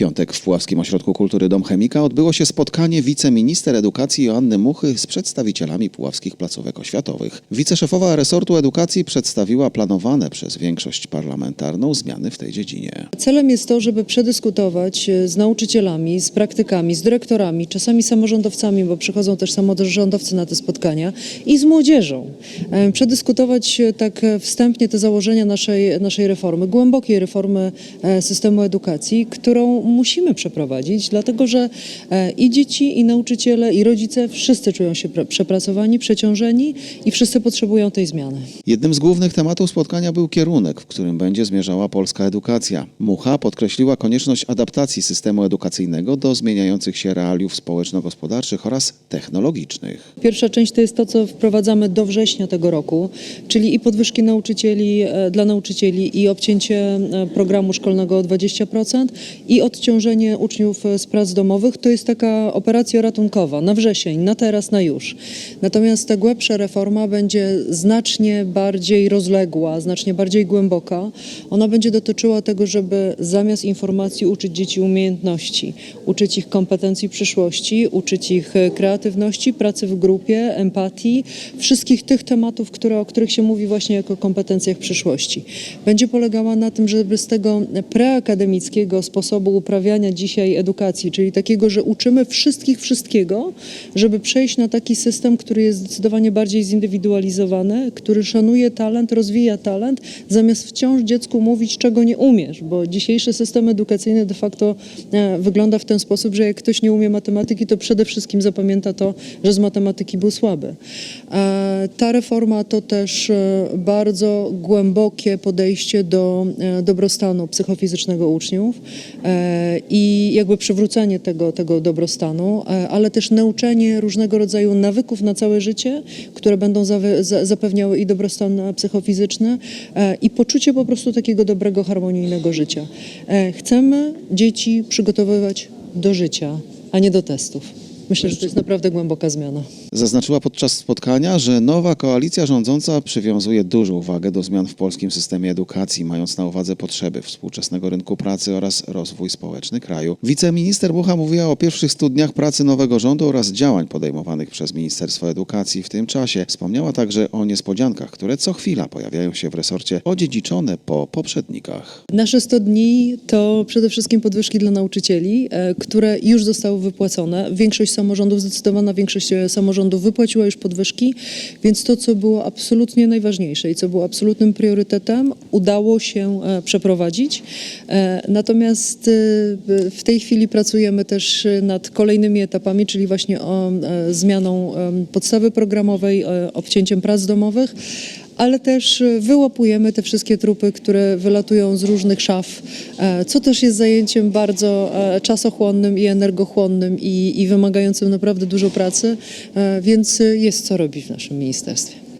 piątek w Puławskim Ośrodku Kultury Dom Chemika odbyło się spotkanie wiceminister edukacji Joanny Muchy z przedstawicielami puławskich placówek oświatowych. Wiceszefowa resortu edukacji przedstawiła planowane przez większość parlamentarną zmiany w tej dziedzinie. Celem jest to, żeby przedyskutować e, z nauczycielami, z praktykami, z dyrektorami, czasami samorządowcami, bo przychodzą też samorządowcy na te spotkania i z młodzieżą. E, Przedyskutować e, tak wstępnie te założenia naszej, naszej reformy, głębokiej reformy systemu edukacji, którą musimy przeprowadzić, dlatego że e, i dzieci, i nauczyciele, i rodzice wszyscy czują się przepracowani, przeciążeni i wszyscy potrzebują tej zmiany. Jednym z głównych tematów spotkania był kierunek, w którym będzie zmierzała polska edukacja. Mucha podkreśliła konieczność adaptacji systemu edukacyjnego do zmieniających się realiów społeczno-gospodarczych oraz technologicznych. Pierwsza część to jest to, co wprowadzamy do września tego roku, czyli i podwyżki nauczycieli e, dla nauczycieli, i obcięcie e, programu szkolnego o 20%, i odciążenie uczniów z prac domowych. To jest taka operacja ratunkowa na wrzesień, na teraz, na już. Natomiast ta głębsza reforma będzie znacznie bardziej rozległa, znacznie bardziej głęboka. Ona będzie dotyczyła tego, żeby zamiast informacji uczyć dzieci umiejętności, uczyć ich kompetencji przyszłości, uczyć ich e, kreatywności, pracy w grupie, empatii, wszystkich tych tematów, które, o których się mówi właśnie jako kompetencjach przyszłości. Będzie polegała na tym, żeby z tego preakademickiego sposobu uprawiania dzisiaj edukacji, czyli takiego, że uczymy wszystkich wszystkiego, żeby przejść na taki system, który jest zdecydowanie bardziej zindywidualizowany, który szanuje talent, rozwija talent, zamiast wciąż dziecku mówić, czego nie umiesz, bo dzisiejszy system edukacyjny de facto e, wygląda w ten sposób, że jak ktoś nie umie matematyki, to przede wszystkim zapamięta to, że z matematyki był słaby. E, Ta reforma to też e, bardzo głębokie podejście do dobrostanu psychofizycznego uczniów i jakby przywrócenie tego, tego dobrostanu, e, ale też nauczenie różnego rodzaju nawyków na całe życie, które będą zapewniały i dobrostan e, psychofizyczny e, i poczucie po prostu takiego dobrego, harmonijnego życia. Chcemy dzieci przygotowywać do życia, a nie do testów. Myślę, że to jest naprawdę głęboka zmiana. Zaznaczyła podczas spotkania, że nowa koalicja rządząca przywiązuje dużą uwagę do zmian w polskim systemie edukacji, mając na uwadze potrzeby współczesnego rynku pracy oraz rozwój społeczny kraju. Wiceminister Mucha mówiła o pierwszych stu dniach pracy nowego rządu oraz działań podejmowanych przez Ministerstwo Edukacji w tym czasie. Wspomniała także o niespodziankach, które co chwila pojawiają się w resorcie, odziedziczone po poprzednikach. Nasze 100 dni to przede wszystkim podwyżki dla nauczycieli, e, które już zostały wypłacone. Większość samorządów, zdecydowana większość e, samorządów wypłaciła już podwyżki, więc to, co było absolutnie najważniejsze i co było absolutnym priorytetem, udało się e, przeprowadzić. E, Natomiast w tej chwili pracujemy też nad kolejnymi etapami, czyli właśnie o zmianą podstawy programowej, obcięciem prac domowych ale też e, wyłapujemy te wszystkie trupy, które wylatują z różnych szaf, e, co też jest zajęciem bardzo e, czasochłonnym i energochłonnym i, i wymagającym naprawdę dużo pracy, więc jest co robić w naszym ministerstwie.